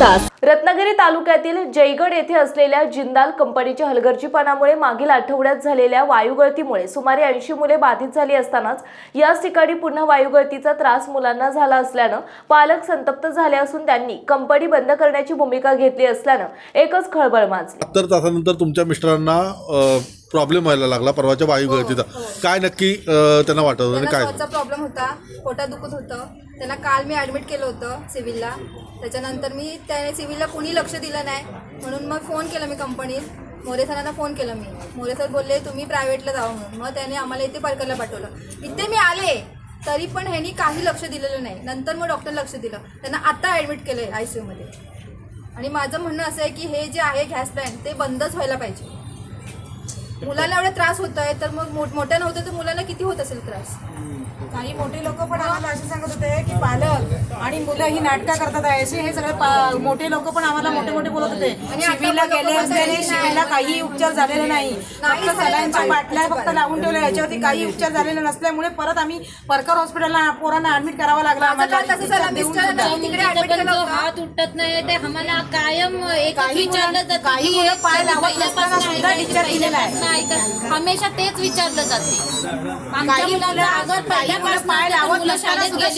तास. रत्नागिरी तालुक्यातील जयगड येथे असलेल्या जिंदाल कंपनीच्या हलगर्जीपणामुळे मागील आठवड्यात झालेल्या वायुगळतीमुळे सुमारे ऐंशी मुले बाधित झाली असतानाच याच ठिकाणी पुन्हा वायुगळतीचा त्रास मुलांना झाला असल्यानं पालक संतप्त झाले असून त्यांनी कंपनी बंद करण्याची भूमिका घेतली असल्यानं एकच खळबळ माजली. सत्तर तासानंतर तुमच्या मिस्टरांना प्रॉब्लेम व्हायला लागला. परवाच्या वायू गळतीचा काय नक्की अ, त्यांना वाटत होतं आणि त्यांना काय? श्वासचा प्रॉब्लेम होता. पोटात दुखत होतं. त्यांना काल मी ॲडमिट केलं होतं सिव्हिलला. त्याच्यानंतर मी त्याने सिव्हिलला कुणी लक्ष दिलं नाही. म्हणून मग फोन केला मी कंपनीत मोरे सरांना फोन केला मी. मोरे सर बोलले तुम्ही प्रायव्हेटला जावं म्हणून. मग त्याने आम्हाला इथे परकरला पाठवलं. इथे मी आले तरी पण ह्यांनी काही लक्ष दिलेलं नाही. नंतर मग डॉक्टर लक्ष दिलं. त्यांना आता ॲडमिट केलं आहे आय सी यूमध्ये आणि माझं म्हणणं असं आहे की हे जे आहे गॅस प्लॅन ते बंदच व्हायला पाहिजे. मुलांना एवढा त्रास होत आहे तर मग मोठ मोठ्या नव्हतं तर मुलांना किती होत असेल त्रास? काही मोठे लोक पण आम्हाला असे सांगत होते की पालक आणि मुलं ही नाटकं करतात आहे. असे हे सगळे मोठे लोक पण आम्हाला मोठे मोठे बोलत होते. पण गेले असल्याने. शिबिरला काही उपचार झालेले नाही. फक्त सलाईनच्या काही. बाटल्या फक्त लावून ठेवल्या याच्यावरती काही उपचार झालेले नसल्यामुळे परत आम्ही परकर हॉस्पिटलला पोरांना ऍडमिट करावं लागलं. होतं? उठत नाही ते आम्हाला कायम काही हे पाय लावत नसताना सुद्धा discharge दिलेला आहे. पहिल्यापासून ऐका- हमेशा तेच विचारलं जाते. आमच्या काही मुलं मुलांना अगर काही मुलं पाय नसताना सुद्धा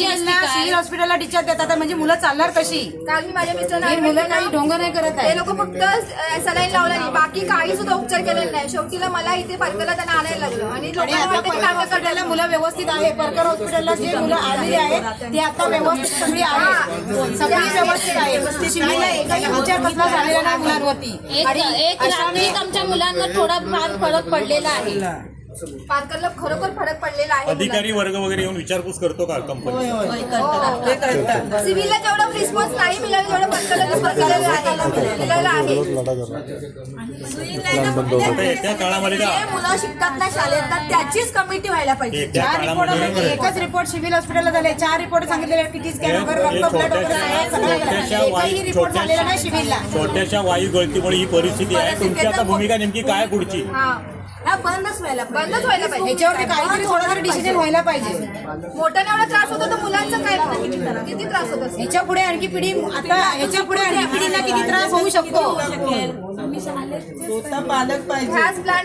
काय? हॉस्पिटलला डिस्चार्ज देतात. म्हणजे मुलं चालणार कशी? काल मी माझ्या मिस्टरांना हे admit मुलं. काही ढोंग नाही करत ते आहे लोक फक्त सलाईन लावला नाही बाकी काही सुद्धा उपचार केलेला नाही. शेवटीला मला इथे पालकाला त्यांना आणायला लागलं. आणि आणि लोकांना आता वाटतं की परकर नाटक हॉस्पिटलला करतात. मुलं व्यवस्थित आहे. परकर हॉस्पिटलला जे मुलं आलेली आहेत ती आता व्यवस्थित सगळी आहे सगळी व्यवस्थित आहे. एकही उपचार कसला झालेला नाही मुलांवरती. एक एक रात्रीत आमच्या मुलांवर थोडा फार फरक पडलेला आहे. खरोखर फरक पडलेला आहे अधिकारी वर्ग वगैरे येऊन विचारपूस करतो का कंपनी मुलांना. सिव्हिलला जेवढा रिस्पॉन्स नाही मिळाला तेवढा आहे. आहे. आता येत्या काळामध्ये जे का? मुलं शिकतात ना शाळेत तर त्याचीच कमिटी व्हायला पाहिजे. येत्या चार रिपोर्ट काळामध्ये एकच रिपोर्ट सिव्हिल हॉस्पिटलला झाले. चार रिपोर्ट सांगितलेले किती स्कॅन हे- वगैरे हे रक्त ब्लड वगैरे छोट्याशा सगळं छोट्याशा एकही वायू रिपोर्ट झालेला नाही सिव्हिलला छोट्याशा वायू गळतीमुळे ही परिस्थिती आहे. तुमची आता भूमिका नेमकी काय पुढची? हा. हा बंदच व्हायला पाहिजे. बंदच व्हायला पाहिजे. ह्याच्यावरती काहीतरी थोडा तरी डिसिजन व्हायला पाहिजे. मोठ्याने एवढा त्रास होतो तर मुलांचं काय किती त्रास होत? असेल ह्याच्या पुढे आणखी पिढी आता ह्याच्या पुढे आणखी पिढीला किती त्रास होऊ शकतो?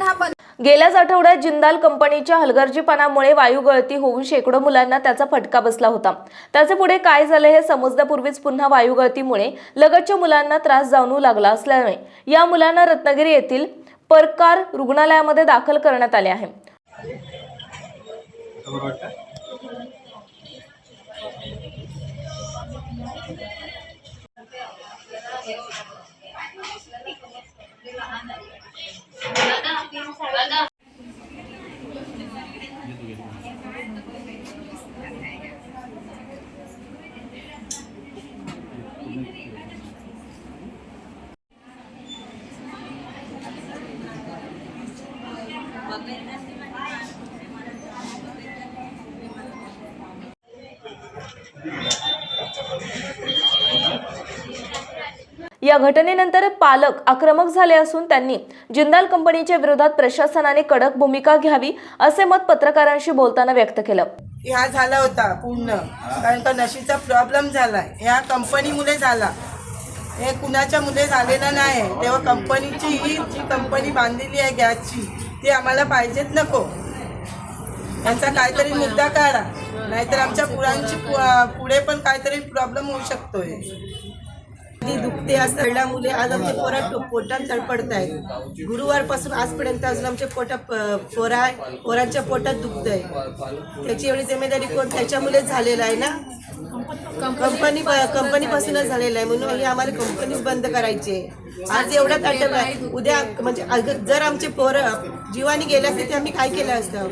हा बंद गेल्याच आठवड्यात जिंदाल कंपनीच्या हलगर्जीपणामुळे वायू गळती होऊन शेकडो मुलांना त्याचा फटका बसला होता. त्याचे पुढे काय झाले हे समजण्यापूर्वीच पुन्हा वायू गळतीमुळे लगतच्या मुलांना त्रास जाणवू लागला असल्याने या मुलांना रत्नागिरी येथील परकार रुग्णालयामध्ये दाखल करण्यात आले आहे. या घटनेनंतर पालक आक्रमक झाले असून त्यांनी जिंदाल कंपनीच्या विरोधात प्रशासनाने कडक भूमिका घ्यावी असे मत पत्रकारांशी बोलताना व्यक्त केलं. ह्या झाला होता पूर्ण. कारण का नशीचा प्रॉब्लेम झाला ह्या कंपनीमुळे झाला. हे कुणाच्या मुले झालेलं नाही. तेव्हा कंपनीची ही जी कंपनी बांधलेली आहे गॅसची ती आम्हाला पाहिजेच नको. यांचा काहीतरी मुद्दा काढा. नाहीतर आमच्या पुरांची पुढे पण काहीतरी प्रॉब्लेम होऊ शकतोय. ती दुखते असं मुले आज आमचे पोरात पोटात तडपडत आहेत गुरुवारपासून आजपर्यंत अजून आमच्या पोटा पोरा पोरांच्या पोटात दुखत आहे त्याची एवढी जिम्मेदारी कोण त्याच्यामुळेच झालेलं आहे ना? कंपनी कंपनीपासूनच झालेलं आहे. म्हणून ही आम्हाला कंपनीच बंद करायची. आहे आज एवढ्याच आठवलं आहे. उद्या म्हणजे जर आमचे पोरं जीवानी गेले असते ते आम्ही काय केलं असतं?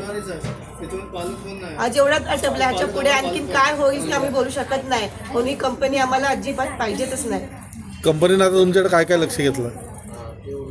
आज एवढाच आटपलं ह्याच्या पुढे आणखीन काय होईल ते आम्ही बोलू शकत नाही. म्हणून ही कंपनी आम्हाला अजिबात पाहिजेतच नाही. कंपनीनं आता तुमच्याकडे काय काय लक्ष घेतलं?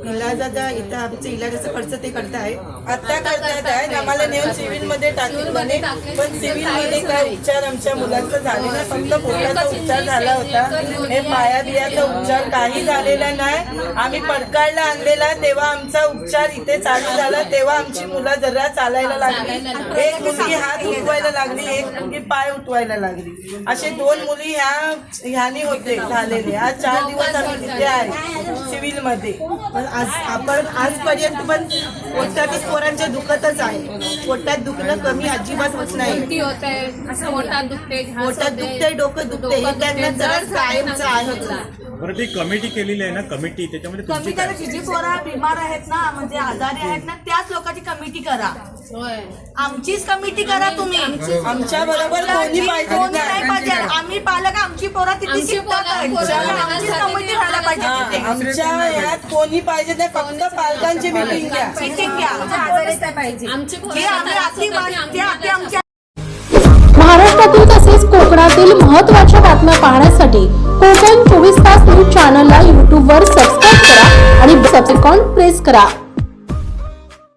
इलाजाचा इथं आमचं इलाजाचा खर्च ते करताय. आता करतात आहे आम्हाला नेऊन सिव्हिलमध्ये टाकलं. म्हणे पण सिव्हिलमध्ये काय उपचार आमच्या मुलांचा झाले नाही. फक्त पोटाचा उपचार झाला होता. हे पाया बियाचा उपचार काही झालेला नाही. आम्ही पडकाळला आणलेला. तेव्हा आमचा उपचार इथे चालू झाला. तेव्हा आमची मुलं जरा चालायला लागली. एक मुलगी हात उठवायला लागली. एक मुलगी पाय उठवायला लागली. असे दोन मुली ह्या ह्यानी होते झालेले. आज चार दिवस आम्ही तिथे आहे सिव्हिलमध्ये. आज आपण आजपर्यंत पण पोटातच पोरांच्या दुखतच आहे. पोटात दुखणं कमी अजिबात होत नाही. पोटात दुखते पोटात दुखते डोकं दुखते हे त्यांना जरा कायमचं आहे. बरं ती कमिटी केलेली आहे ना कमिटी त्याच्यामध्ये तुमची कमी काय करा जी पोरं बिमार आहेत ना म्हणजे आजारी आहेत ना त्याच लोकांची कमिटी करा होय आमचीच कमिटी करा तुम्ही आमच्या बरोबर कोणी पाहिजे कोणी नाही नाही पाहिजे आम्ही पालक आमची पोरं तिथे आमची शिकतात पोरं- पोरं आमचीच लहानसाठी कमिटी व्हायला पाहिजे हा, तिथे आमच्या यात कोणी पाहिजे नाही फक्त पालकांची मिटिंग घ्या मीटिंग घ्या आमची आम्ही ते ते आमच्या महाराष्ट्रातील तसेच कोकणातील महत्त्वाच्या बातम्या पाहण्यासाठी कोकण चोवीस तास न्यूज चॅनलला यूट्यूबवर सबस्क्राईब करा आणि सबसेकॉन प्रेस करा.